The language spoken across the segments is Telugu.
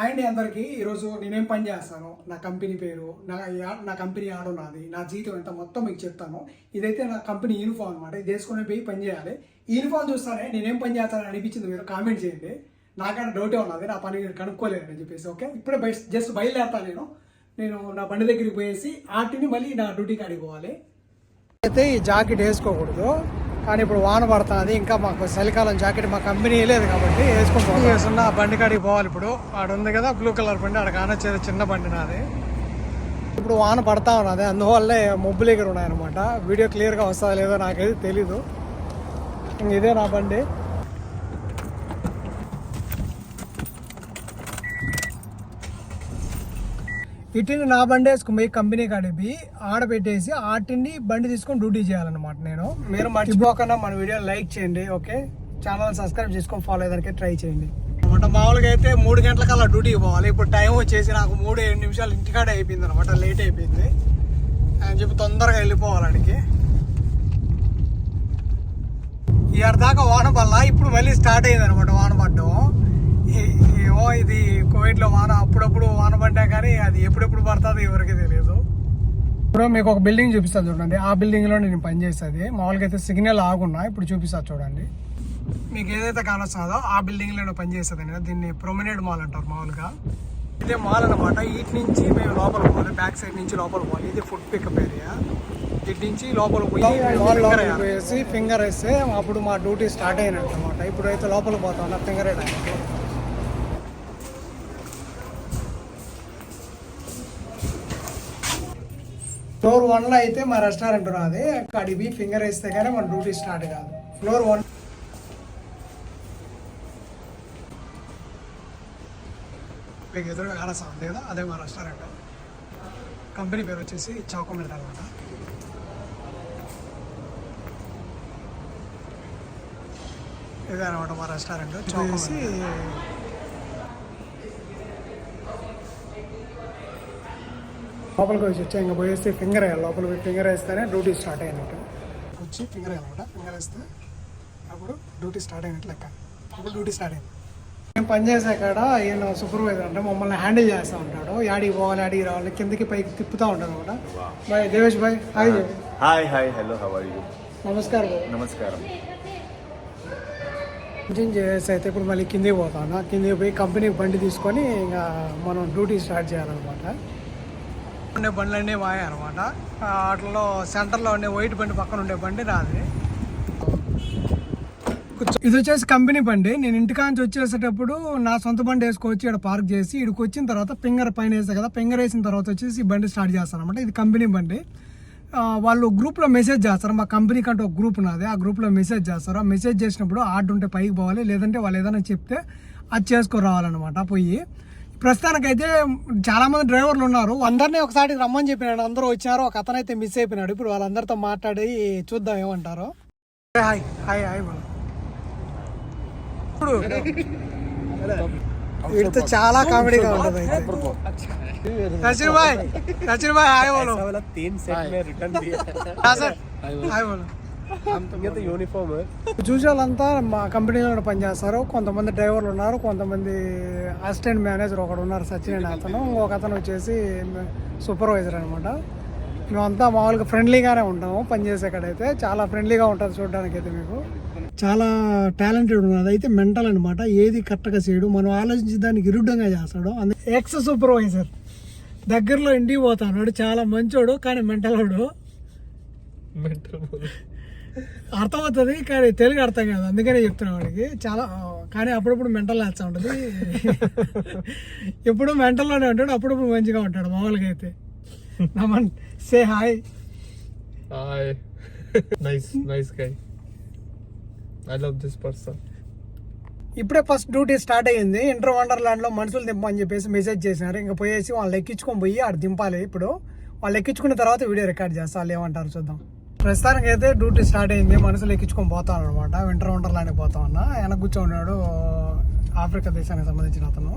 అండ్ అందరికీ ఈరోజు నేనేం పని చేస్తాను? నా కంపెనీ పేరు నా నా కంపెనీ ఆడ నాది నా జీతం ఎంత మొత్తం మీకు చెప్తాను. ఇదైతే నా కంపెనీ యూనిఫామ్ అనమాట ఇది వేసుకొని పోయి పని చేయాలి. యూనిఫామ్ చూస్తానే నేనేం పని చేస్తానని అనిపించింది మీరు కామెంట్ చేయండి. నాకైనా డౌటే ఉన్నది నా పని కనుక్కోలేను అని చెప్పేసి ఓకే ఇప్పుడే బయట జస్ట్ బయలుదేరుతాను నేను. నేను నా బండి దగ్గరికి పోయేసి ఆటిని మళ్ళీ నా డ్యూటీకి అడిగిపోవాలి అయితే ఈ జాకెట్ వేసుకోకూడదు. కానీ ఇప్పుడు వాన పడుతుంది ఇంకా మాకు చలికాలం జాకెట్ మా కంపెనీ లేదు కాబట్టి వేసుకుంటాం వేసుకున్న బండి కాడికి పోవాలి ఇప్పుడు. ఆడ ఉంది కదా బ్లూ కలర్ బండి ఆడ కానొచ్చేది చిన్న బండి నాది. ఇప్పుడు వాన పడతా ఉన్నది అందువల్లే మబ్బులు ఎగురు ఉన్నాయన్నమాట వీడియో క్లియర్గా వస్తుందా లేదో నాకైతే తెలీదు. ఇదే నా బండి. ఇటుని నా బండి వేసుకుని పోయి కంపెనీ ఆడ పెట్టేసి ఆటిని బండి తీసుకొని డ్యూటీ చేయాలన్నమాట నేను. మీరు మర్చిపోకుండా మన వీడియో లైక్ చేయండి ఓకే? ఛానల్ సబ్స్క్రైబ్ చేసుకొని ఫాలో అయ్యేదానికి ట్రై చేయండి. అనమాట మామూలుగా అయితే మూడు గంటలకల్లా డ్యూటీకి పోవాలి. ఇప్పుడు టైం వచ్చేసి నాకు మూడు ఏడు నిమిషాలు ఇంటికాడే అయిపోయింది అనమాట లేట్ అయిపోయింది. అని చెప్పి తొందరగా వెళ్ళిపోవాలి అడిగి ఇయర్ దాకా వాన పల్ల ఇప్పుడు మళ్ళీ స్టార్ట్ అయింది అనమాట వాన పడ్డం. ఏమో ఇది కోవిడ్లో వాన అప్పుడప్పుడు వాన పడ్డా కానీ అది ఎప్పుడెప్పుడు పడుతుందో ఎవరికి తెలియదు ఇప్పుడు మీకు ఒక బిల్డింగ్ చూపిస్తాను చూడండి. ఆ బిల్డింగ్లో నేను పనిచేసేది మామూలుగా అయితే సిగ్నల్ ఆగున్నా. ఇప్పుడు చూపిస్తాను చూడండి. మీకు ఏదైతే కానొస్తుందో ఆ బిల్డింగ్లో పనిచేస్తుంది నేను. దీన్ని ప్రొమినేట్ మాల్ అంటారు మామూలుగా. ఇదే మాల్ అనమాట ఇటు నుంచి మేము లోపల పోవాలి. బ్యాక్ సైడ్ నుంచి లోపల పోవాలి. ఇది ఫుడ్ పికప్ ఏరియా. ఇటు నుంచి లోపల పోయి వేసి ఫింగర్ వేస్తే అప్పుడు మా డ్యూటీ స్టార్ట్ అయినట్టు అనమాట ఇప్పుడు అయితే లోపల పోతాం ఫింగర్ వేయడానికి ఫ్లోర్ వన్లో అయితే మా రెస్టారెంట్ ఉన్నది. అక్కడికి ఫింగర్ వేస్తే కానీ మన డ్యూటీ స్టార్ట్ కాదు. ఫ్లోర్ వన్ మీకు ఎదురుగా కానొస్తా ఉంది కదా అదే మా రెస్టారెంట్ కంపెనీ పేరు వచ్చేసి చౌకమిల్ట్ అనమాట. ఇదే అనమాట మా రెస్టారెంట్ చూసి లోపలికి వచ్చి వచ్చా ఇంకా పోయేసి ఫింగర్ వేయాలి. లోపల పోయి ఫింగర్ వేస్తేనే డ్యూటీ స్టార్ట్ అయినట్టు. వచ్చి ఫింగర్ వేయాలన్నమాట. ఫింగర్ వేస్తే అప్పుడు డ్యూటీ స్టార్ట్ అయినట్టు లెక్క. అప్పుడు డ్యూటీ స్టార్ట్ అయింది. మేము పనిచేసే కాడ ఈయన సూపర్వైజర్ అంటే మమ్మల్ని హ్యాండిల్ చేస్తూ ఉంటాడు. యాడికి పోవాలి యాడికి రావాలి కిందకి పైకి తిప్పుతూ ఉంటాడు అనమాట. Bye Devesh bye hi hi hi hello how are you నమస్కారం నమస్కారం. ఇంజిన్ చేసి అయితే ఇప్పుడు మళ్ళీ కిందికి పోతాను కిందికి పోయి కంపెనీకి బండి తీసుకొని ఇంకా మనం డ్యూటీ స్టార్ట్ చేయాలన్నమాట. ఉండే బండ్లన్నీ మాయ అనమాట వాటిలో సెంటర్లో ఉండే వైట్ బండి పక్కన ఉండే బండి నాది. ఇది వచ్చేసి కంపెనీ బండి. నేను ఇంటికాంచి వచ్చేసేటప్పుడు నా సొంత బండి వేసుకొచ్చి ఇక్కడ పార్క్ చేసి ఇక్కడికి వచ్చిన తర్వాత ఫింగర్ పైన వేసా కదా ఫింగర్ వేసిన తర్వాత వచ్చేసి ఈ బండి స్టార్ట్ చేస్తాను అనమాట ఇది కంపెనీ బండి. వాళ్ళు గ్రూప్లో మెసేజ్ చేస్తారు. మా కంపెనీ కంటే ఒక గ్రూప్ ఉన్నది ఆ గ్రూప్లో మెసేజ్ చేస్తారు. ఆ మెసేజ్ చేసినప్పుడు ఆర్డర్ ఉంటే పైకి పోవాలి లేదంటే వాళ్ళు ఏదైనా చెప్తే అది చేసుకుని రావాలన్నమాట పోయి. ప్రస్తుతానికైతే చాలామంది డ్రైవర్లు ఉన్నారు. అందరినీ ఒకసారి రమ్మని చెప్పినాడు. అందరూ వచ్చారు ఒక అతను అయితే మిస్ అయిపోయినాడు. ఇప్పుడు వాళ్ళందరితో మాట్లాడి చూద్దాం ఏమంటారు. వీడితో చాలా కామెడీగా ఉంటుంది అయితే. బాయ్ బాయ్ హాయ్ యూనిఫామ్ చూసేవాళ్ళంతా మా కంపెనీలో పనిచేస్తారు. కొంతమంది డ్రైవర్లు ఉన్నారు కొంతమంది అసిస్టెంట్ మేనేజర్ ఒకడు ఉన్నారు సచిన్ అతను. ఒక అతను వచ్చేసి సూపర్వైజర్ అనమాట మేమంతా మామూలుగా ఫ్రెండ్లీగానే ఉంటాము పనిచేసే కడైతే. చాలా ఫ్రెండ్లీగా ఉంటుంది చూడడానికి అయితే మీకు. చాలా టాలెంటెడ్ ఉన్నది అదైతే మెంటల్ అనమాట ఏది కరెక్ట్గా చేయడు. మనం ఆలోచించి దానికి విరుద్ధంగా చేస్తాడు. అందుకే ఎక్స్ సూపర్వైజర్ దగ్గరలో ఇంటికి పోతాడు. చాలా మంచోడు కానీ మెంటల్ వాడు. మెంటల్ అర్థమవుతుంది కానీ తెలుగు అర్థం కాదు. అందుకనే చెప్తున్నా వాడికి. చాలా కానీ అప్పుడప్పుడు మెంటల్ వేస్తూ ఉంటుంది. ఎప్పుడు మెంటల్లోనే ఉంటాడు అప్పుడప్పుడు మంచిగా ఉంటాడు మామూలుగా అయితే Naman say hi Hi. nice, nice guy. I love this person. ఇప్పుడే ఫస్ట్ డ్యూటీ స్టార్ట్ అయ్యింది. ఇంటర్ వండర్లాండ్లో మనుషులు దింపని చెప్పేసి మెసేజ్ చేసినారు ఇంకా పోయేసి వాళ్ళు ఎక్కించుకొని పోయి ఆడ దింపాలి ఇప్పుడు. వాళ్ళు ఎక్కించుకున్న తర్వాత వీడియో రికార్డ్ చేస్తా వాళ్ళు ఏమంటారు చూద్దాం. ప్రస్తుతానికి అయితే డ్యూటీ స్టార్ట్ అయింది. మనుషులు ఎక్కించుకొని పోతాను అనమాట వింటర్ వండర్లాండ్కి పోతా ఉన్నా వెనక కూర్చోన్నాడు. ఆఫ్రికా దేశానికి సంబంధించిన అతను.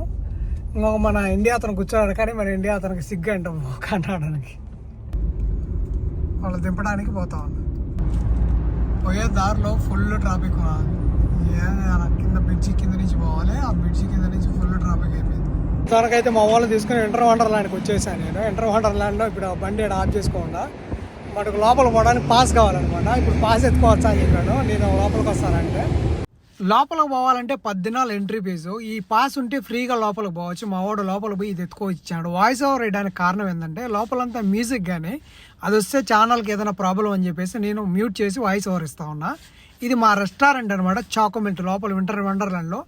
ఇంకొక మన ఇండియా అతను కూర్చోడు కానీ మన ఇండియా అతనికి సిగ్గు అంటాం కంటాడడానికి వాళ్ళు దింపడానికి పోతా ఉన్నా పోయే దారిలో ఫుల్ ట్రాఫిక్ కింద బ్రిడ్జి కింద నుంచి పోవాలి. ఆ బ్రిడ్జి కింద నుంచి ఫుల్ ట్రాఫిక్ అయిపోయింది. తనకైతే మా వాళ్ళు తీసుకుని ఇంటర్ వండర్లాండ్కి వచ్చేసాను నేను. ఇంటర్ వండర్లాండ్లో ఇప్పుడు ఆ బండి ఆఫ్ చేసుకోకుండా మనకు లోపల పోవడానికి పాస్ కావాలన్నమాట. ఇప్పుడు పాస్ ఎత్తుకోవచ్చా అని చెప్పాను నేను లోపలికి వస్తానంటే. లోపలికి పోవాలంటే పద్దెనాలు ఎంట్రీ ఫీజు ఈ పాస్ ఉంటే ఫ్రీగా లోపలికి పోవచ్చు. మా వాడు లోపల పోయి ఇది ఎత్తుకోవచ్చాడు వాయిస్ ఓవర్ వేయడానికి కారణం ఏంటంటే లోపలంతా మ్యూజిక్ కానీ అది వస్తే ఛానల్కి ఏదైనా ప్రాబ్లం అని చెప్పేసి నేను మ్యూట్ చేసి వాయిస్ ఓవర్ ఇస్తా ఉన్నా. ఇది మా రెస్టారెంట్ అనమాట చాకోమెంట్ లోపల వింటర్ వండర్లాండ్లో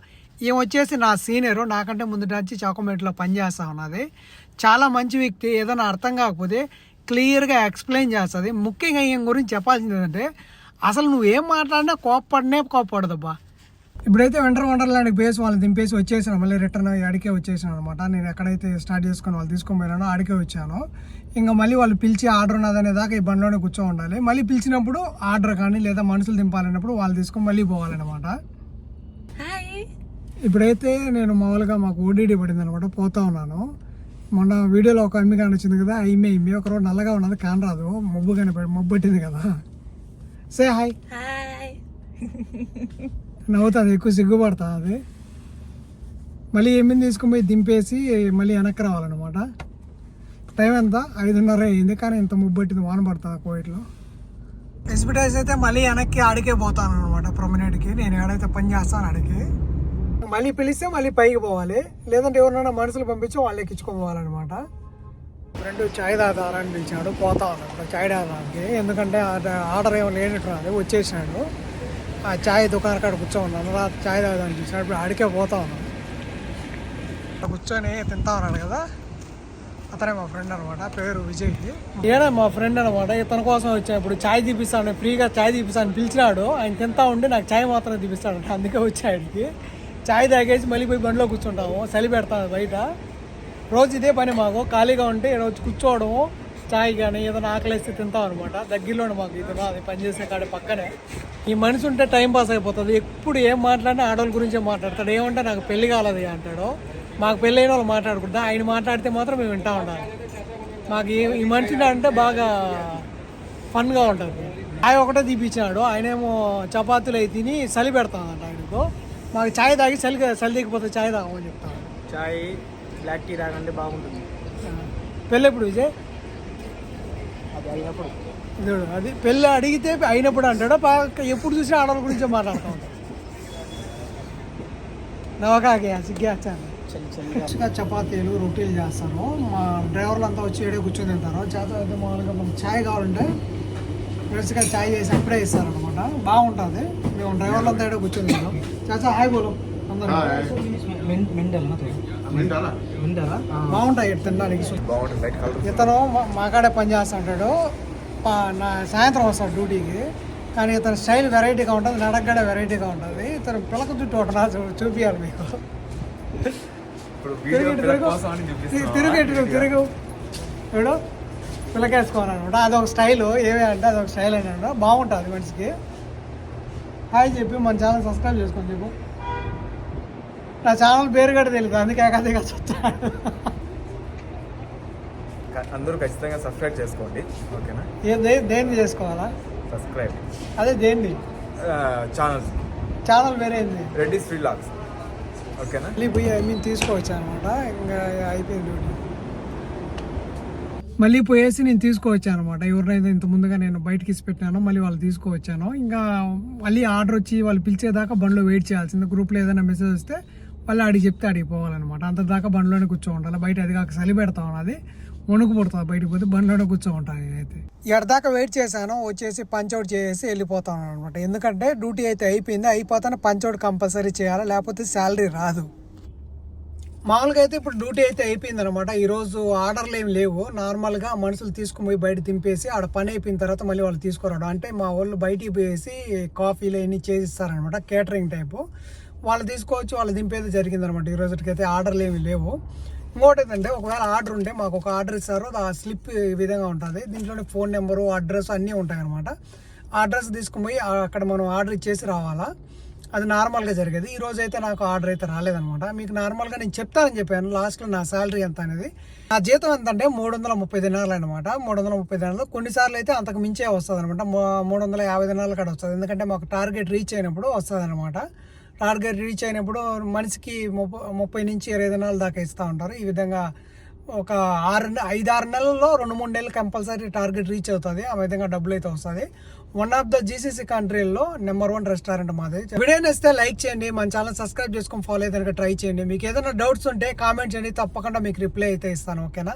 ఈమె వచ్చేసి నా సీనియర్ నాకంటే ముందు నుంచి చాకోమెంట్లో పనిచేస్తా ఉన్నది. చాలా మంచి వ్యక్తి. ఏదైనా అర్థం కాకపోతే క్లియర్గా ఎక్స్ప్లెయిన్ చేస్తుంది. ముఖ్యంగా ఈయన గురించి చెప్పాల్సింది ఏంటంటే అసలు నువ్వేం మాట్లాడినా కోప్పడనే కోప్పడదబ్బా. ఇప్పుడైతే వింటర్ వండర్లాండ్కి బేస్ వాళ్ళని దింపేసి వచ్చేసాను మళ్ళీ రిటర్న్ అడిగే వచ్చేసాను అనమాట నేను ఎక్కడైతే స్టార్ట్ చేసుకొని వాళ్ళు తీసుకొని పోయినానో ఆడికే వచ్చాను. ఇంకా మళ్ళీ వాళ్ళు పిలిచి ఆర్డర్ ఉన్నదనే దాకా ఈ బండిలోనే కూర్చో ఉండాలి. మళ్ళీ పిలిచినప్పుడు ఆర్డర్ కానీ లేదా మనుషులు దింపాలన్నప్పుడు వాళ్ళు తీసుకొని మళ్ళీ పోవాలన్నమాట. ఇప్పుడైతే నేను మామూలుగా మాకు ఓడీడీ పడింది అనమాట పోతా ఉన్నాను. మొన్న వీడియోలో ఒక అమ్మి కానొచ్చింది కదా ఇమ్మే ఇమ్మి ఒక రోజు నల్లగా ఉన్నది కానరాదు మబ్బు కనిపడి మబ్బు పట్టింది కదా. సే హాయ్ నవ్వుతుంది ఎక్కువ సిగ్గుపడతా అది. మళ్ళీ ఏమిని తీసుకుని పోయి దింపేసి మళ్ళీ వెనక్కి రావాలన్నమాట. టైం ఎంత? ఐదున్నర అయింది కానీ ఇంత ముబ్బట్టింది వాన పడుతుంది కోయిట్లో? ఎస్బిటైజ్ అయితే మళ్ళీ వెనక్కి ఆడికే పోతాను అనమాట ప్రొమినెంట్కి నేను ఏడైతే పని చేస్తాను ఆడికి. మళ్ళీ పిలిస్తే మళ్ళీ పైకి పోవాలి. లేదంటే ఎవరినైనా మనుషులు పంపించి వాళ్ళు ఎక్కించుకోవాలన్నమాట. ఫ్రెండ్ చాయ్ తాగుతారని పిలిచాడు పోతా ఉన్నాడు చాయ్ తాగడానికి ఎందుకంటే ఆ- ఆర్డర్ ఏమో లేనట్టు రాదు వచ్చేసినాడు ఆ చాయ్ దుకాణం కాడ కూర్చోన్నాను రా చాయ్ తాగడానికి పిలిచాడు. ఇప్పుడు ఆడికే పోతా ఉన్నాను కూర్చొని తింటా ఉన్నాడు కదా. అతనే మా ఫ్రెండ్ అనమాట పేరు విజయ్. ఏనా మా ఫ్రెండ్ అనమాట ఇతని కోసం వచ్చా ఇప్పుడు చాయ్ తీపిస్తాను. ఫ్రీగా చాయ్ తీపిస్తాను పిలిచినాడు. ఆయన తింటా ఉండి నాకు చాయ్ మాత్రం తీపిస్తాడు అందుకే వచ్చాడికి చాయ్ తాగేసి మళ్ళీ పోయి బండిలో కూర్చుంటాము చలి పెడతాము బయట. రోజు ఇదే పని మాకు ఖాళీగా ఉంటే ఈడ కూర్చోవడము చాయ్ కానీ ఏదైనా ఆకలిస్తే తింటాం అనమాట దగ్గరలోనే మాకు ఇది అది పనిచేసే కాడ పక్కనే. ఈ మనిషి ఉంటే టైం పాస్ అయిపోతుంది. ఎప్పుడు ఏం మాట్లాడినా ఆడవాళ్ళ గురించే మాట్లాడతాడు. ఏమంటే నాకు పెళ్ళి కాలేదు అంటాడు. మాకు పెళ్ళి అయిన వాళ్ళు మాట్లాడుకుంటా ఆయన మాట్లాడితే మాత్రం మేము వింటా ఉండాలి. మాకు ఈ- మనిషి అంటే బాగా ఫన్గా ఉంటుంది. ఆయన ఒకటే తీపిచ్చినాడు. ఆయనేమో చపాతీలు అయి తిని చలి పెడతానంట ఆయనకు. మాకు చాయ్ తాగి చలి చలి దిగిపోతే చాయ్ తాగమని చెప్తాను చాయ్ బ్లాక్ టీ తాగంటే బాగుంటుంది. పెళ్ళి ఎప్పుడు విజయ్? అది అయినప్పుడు. చూడు అది పెళ్ళి అడిగితే అయినప్పుడు అంటాడు? ఎప్పుడు చూసినా ఆడవాళ్ళ గురించే మాట్లాడుతూ ఉంటాడు. నవకాకి సిగ్గాచాను మంచిగా చపాతీలు రొట్టెలు చేస్తాను. మా డ్రైవర్లు అంతా వచ్చి ఏడే కూర్చొని తింటారు. చేత అయితే మామూలుగా మనకు ఛాయ్ కావాలంటే ఫ్రెష్గా ఛాయ్ చేసి అప్పుడే ఇస్తారనమాట బాగుంటుంది. మేము డ్రైవర్లు అంతా ఏడే కూర్చొని తింటాం. చాచా హాయ్ బోలు. బాగుంటాయి తినడానికి. ఇతను మా- మాకాడే పని చేస్తుంటాడు. నా సాయంత్రం వస్తాడు డ్యూటీకి. కానీ ఇతని స్టైల్ వెరైటీగా ఉంటుంది నడకగడ వెరైటీగా ఉంటుంది. ఇతను పిలక చుట్టూ ఒకటి చూపించాలి మీకు. ఇప్పుడు తిరుగు తిరుగు. తిరుగు చూడు పిల్లకేసుకోవాలన్నమాట అదొక స్టైల్. ఏమే అంటే అదొక స్టైల్ అని బాగుంటుంది మనిషికి. హాయ్ చెప్పి మన ఛానల్ సబ్స్క్రైబ్ చేసుకొని చెప్పు. నా ఛానల్ పేరు కూడా తెలియదు అందుకే కదే వచ్చాను అందరూ ఖచ్చితంగా సబ్స్క్రైబ్ చేసుకోండి ఓకేనా? ఏ దేన్ని చేసుకోవాలా? సబ్స్క్రైబ్. అదే దేన్ని ఛానల్. ఛానల్ వేరే ఏంది? రెడ్డి శ్రీ లాగ్స్ ఓకేనా పోయి ఐ మీన్ తీసుకోవచ్చు అనమాట ఇంకా అయిపోయింది మళ్ళీ పోయేసి నేను తీసుకువచ్చాను అనమాట ఎవరినైతే ఇంత ముందుగా నేను బయటకి ఇచ్చి మళ్ళీ వాళ్ళు తీసుకువచ్చాను. ఇంకా మళ్ళీ ఆర్డర్ వచ్చి వాళ్ళు పిలిచేదాకా బండ్లో వెయిట్ చేయాల్సింది. గ్రూప్లో ఏదైనా మెసేజ్ వస్తే వాళ్ళు అడిగి చెప్తే అడిగి పోవాలన్నమాట. అంత దాకా కూర్చో ఉండాలి బయట అది కాక చలి పెడతా ఉన్నది. వణుకు పడుతుంది బయటకు పోతే బండ్లోనే కూర్చో ఉంటాను నేనైతే ఎడదాకా వెయిట్ చేశాను. వచ్చేసి పంచౌట్ చేసి వెళ్ళిపోతాను అనమాట ఎందుకంటే డ్యూటీ అయితే అయిపోయింది. అయిపోతానే పంచౌట్ కంపల్సరీ చేయాలి? లేకపోతే శాలరీ రాదు. మామూలుగా అయితే ఇప్పుడు డ్యూటీ అయితే అయిపోయింది అనమాట ఈరోజు ఆర్డర్లు ఏం లేవు. నార్మల్గా మనుషులు తీసుకుపోయి బయట దింపేసి ఆడ పని అయిపోయిన తర్వాత మళ్ళీ వాళ్ళు తీసుకురావడం. అంటే మా వాళ్ళు బయటికి పోయేసి కాఫీలు అవన్నీ చేసిస్తారనమాట కేటరింగ్ టైపు. వాళ్ళు తీసుకోవచ్చు వాళ్ళు దింపేది జరిగింది అనమాట ఈ రోజుకైతే ఆర్డర్లు ఏమి లేవు. ఇంకోటి ఏంటంటే ఒకవేళ ఆర్డర్ ఉంటే మాకు ఒక ఆర్డర్ ఇస్తారు. ఆ స్లిప్ ఈ విధంగా ఉంటుంది. దీంట్లోనే ఫోన్ నెంబరు అడ్రస్ అన్నీ ఉంటాయి అనమాట ఆ అడ్రస్ తీసుకుపోయి అక్కడ మనం ఆర్డర్ ఇచ్చేసి రావాలా? అది నార్మల్గా జరిగేది. ఈ రోజు అయితే నాకు ఆర్డర్ అయితే రాలేదనమాట. మీకు నార్మల్గా నేను చెప్తానని చెప్పాను. లాస్ట్లో నా శాలరీ ఎంత అనేది. నా జీతం ఎంత అంటే మూడు వందల ముప్పై దినాలు అనమాట మూడు వందల ముప్పై దినాలు కొన్నిసార్లు అయితే అంతకు మించే వస్తుంది అనమాట మూడు వందల యాభై దినాలు కాడ వస్తుంది. ఎందుకంటే మాకు టార్గెట్ రీచ్ అయినప్పుడు వస్తుంది అనమాట టార్గెట్ రీచ్ అయినప్పుడు మనిషికి ముప్పై ముప్పై నుంచి ఇరవై దినాల దాకా ఇస్తూ ఉంటారు. ఈ విధంగా ఒక ఆరు ఐదు ఆరు నెలల్లో రెండు మూడు నెలలు కంపల్సరీ టార్గెట్ రీచ్ అవుతుంది. ఆ విధంగా డబ్బులు అయితే వస్తుంది. వన్ ఆఫ్ ద జీసీసీ కంట్రీల్లో నెంబర్ వన్ రెస్టారెంట్ మాది. వీడియో నచ్చితే లైక్ చేయండి. మన ఛానల్ సబ్స్క్రైబ్ చేసుకొని ఫాలో అయితే ట్రై చేయండి. మీకు ఏదైనా డౌట్స్ ఉంటే కామెంట్ చేయండి. తప్పకుండా మీకు రిప్లై అయితే ఇస్తాను. ఓకేనా